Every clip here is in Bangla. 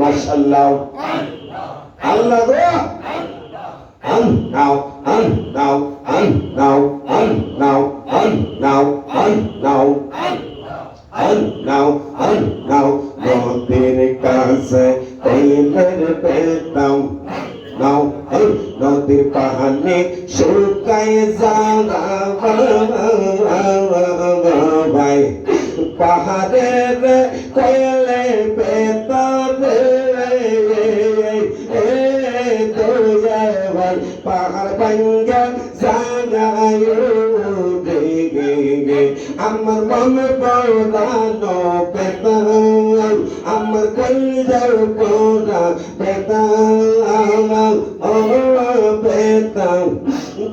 মাসাল্লাহ আল্লাহ গো আল্লাহ আল্লাহ নদীর পাহাড়ে শুকায় জানা ভাই পাহাড়ের কয়লে পেতাম পাহাড় ভাঙ্গা জাগায় আমার মনে পড়ানো পেতাম আমার কলিজার কোনা বেতা আমার আমার বেতা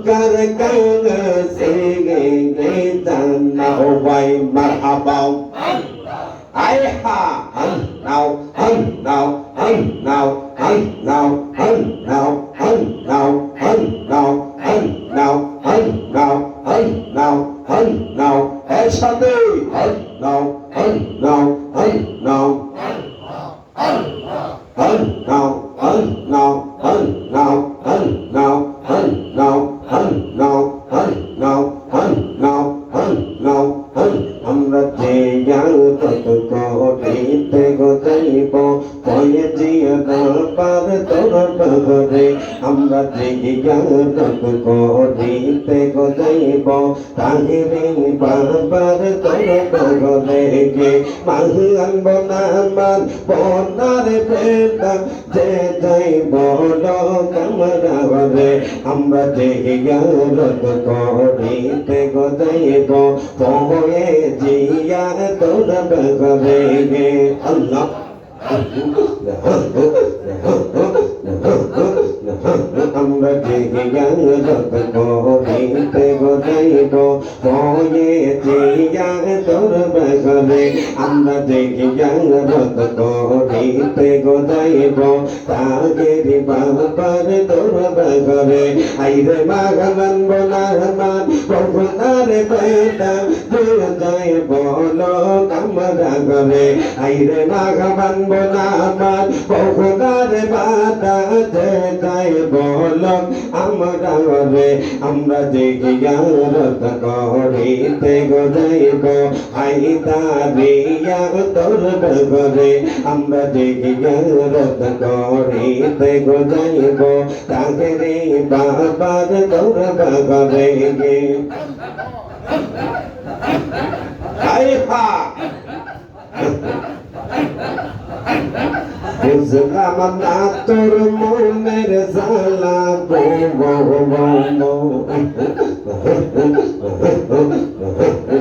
কার কান সে গে বেতা নাও ভাই মারহাবা আই হা হন নাও হন নাও হন নাও হন নাও। হয়ে যে পার তোর ঘরে আমরা গজাইব। তাহিরে বারবার তোর ঘরে গে আমরা দেখি গানক করিতে গজাইব। হয়ে জিয়া তোর ঘরে গে hở hở hở আমরা দেখি জানরত করিতে গোদাইব তাগেরি বাবার দরবা করে আইরে মাগলন বনাহমান প্রভুতার বেটা দূর যায় বল কামরা করে আইরে মাগবান বনাহমান প্রভুতার বাটা যে যায় আমরা করে আমরা দেখি জানরত করিতে গোদাইব আই তারি রিয়া তোর বগরে আমরা যে রত করিতে গো যাইব তাকে রে বাবার তোর বগরে গে বুঝলাম না তোর মনের গো গো গো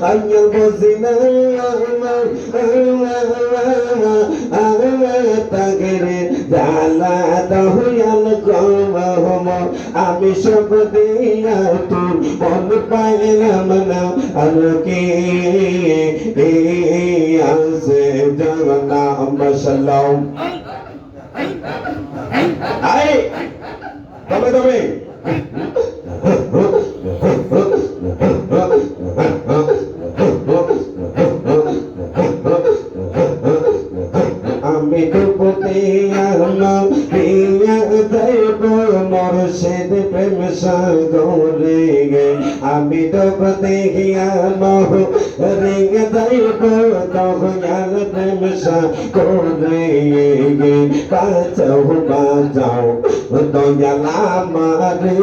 আইয়াল বুঝিনা তাগরে জালা দহিয়াল গম আমি সব দিয়া তোর মন পাইলাম না আর কে আছে জগন্না মশাল্লাহ আই তবে তবে প্রেম সাগরে আমি ডব দেখিয়া মহ রিং দৈব দহয়াল প্রেম সাগরে বাঁচাও বাঁচাও, দয়ালা মারে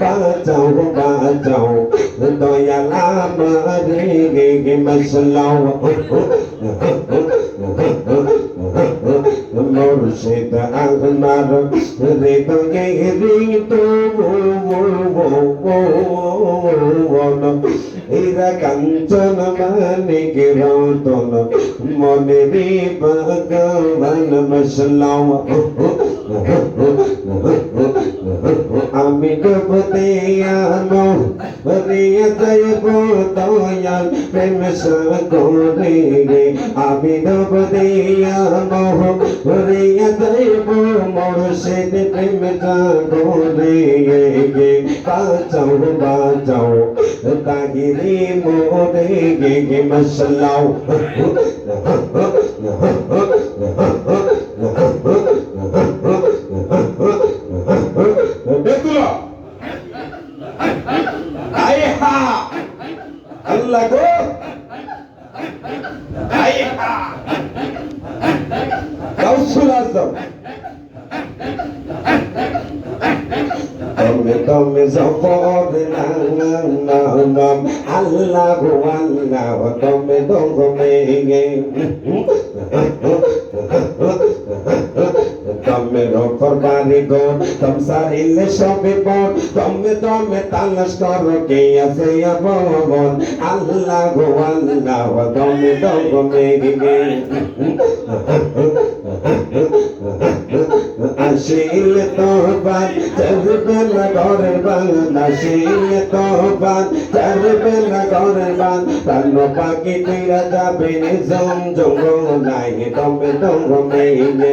বাঁচাও বাঁচাও, দয়ালা মারে মশলাও। মুর্শিদ আমার হৃদয়ে হৃদ হীরা কাঞ্চন মানিক রতন মনে রে ভগবান মসলাম আমি ডুবতে আনো রিয়া জয়ব দয়াল প্রেম সাগরে রে আমি ডুবতে আনো রিয়া জয়ব মুর্শিদ প্রেম সাগরে গে বাঁচাও গাউসুল আজম। তুমি তুমি জফর নাম আল্লাহ আল্লাহ তুমি তুমি তুমি বাড়ি গো, তম সারিলে সবে পর তুমি তুমি তালাশ করো, কে আছে ভগবান আল্লাহ গো, আল্লাহ তুমি তুমি আসিল তোহবান চলবে না ঘরের বান আসিল তোহবান চলবে না ঘরের বান প্রাণ পাখি তুইরা যাবে জম জঙ্গ নাই তবে দঙ্গ মেয়ে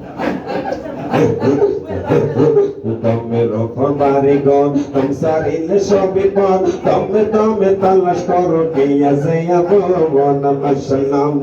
রকম সংসার ইলে সবই পথ তমে তুমি তালাশ করো কে আছে আপন সালাম